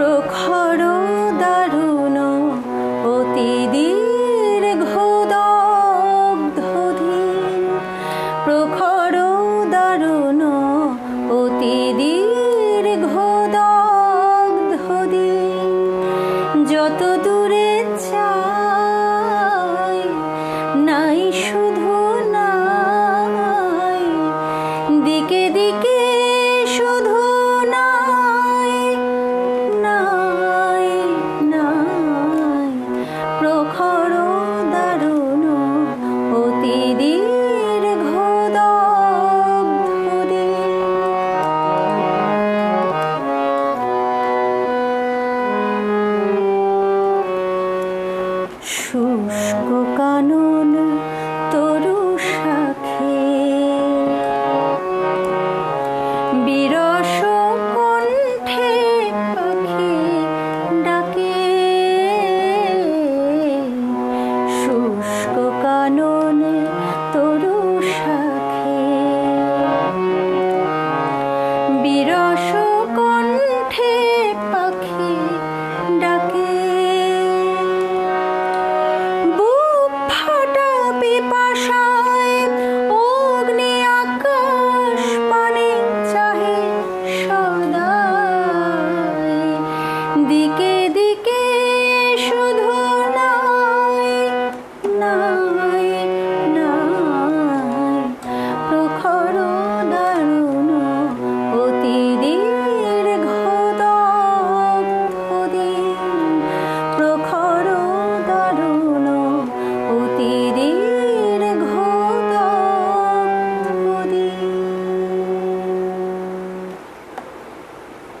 প্রখর দারুণ অতি দীর্ঘ দগ্ধদিন প্রখর দারুণ অতি দীর্ঘ দগ্ধদিন যত দূরে চাই, নাই শুধু নাই। দিকে দিকে প্রখর দারুণ অতিদীর ঘদ শুষ্ক কানন তরু শাখে বিরস আশু কণ্ঠে